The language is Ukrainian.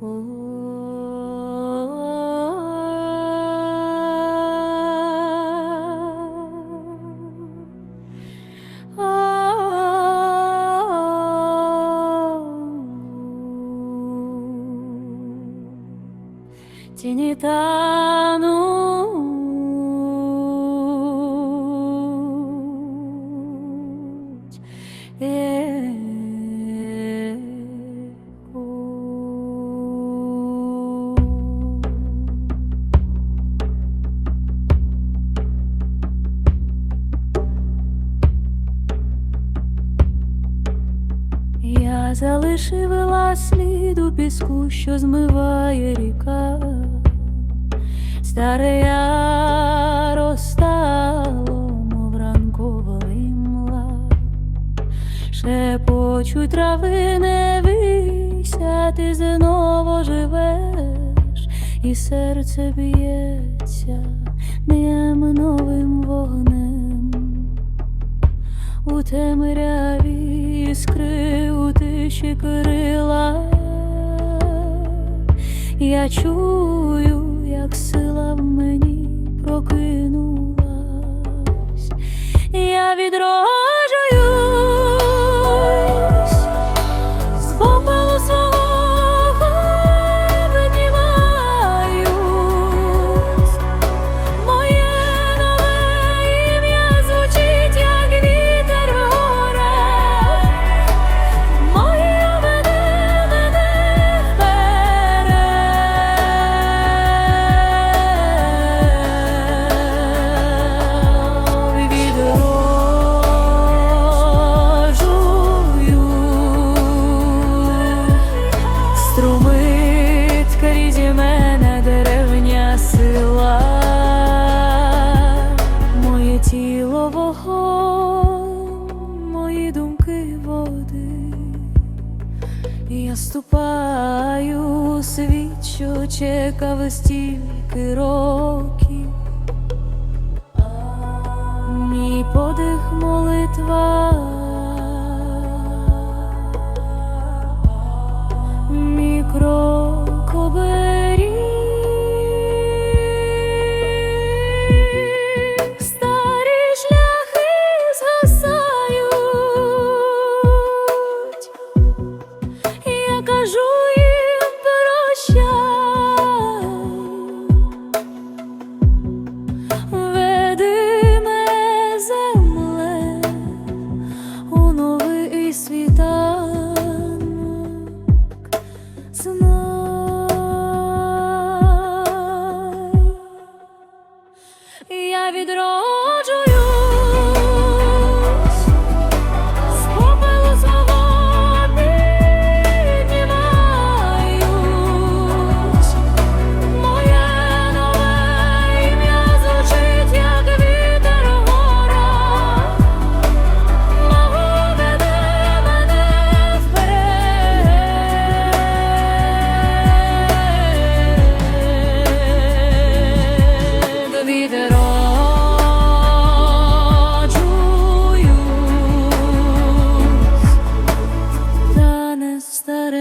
Тіні тануть еко. Залишила слід у піску, що змиває ріка, старе я розстало, мов ранкова імла, шепочуть трави не вися, ти знову живеш, і серце б'ється днем новим вогнем. У темряві іскри тиші крила. Я чую, як сила в мені прокинулась. Я відроджуюсь Я ступаю у світ, що чекав стільки років. that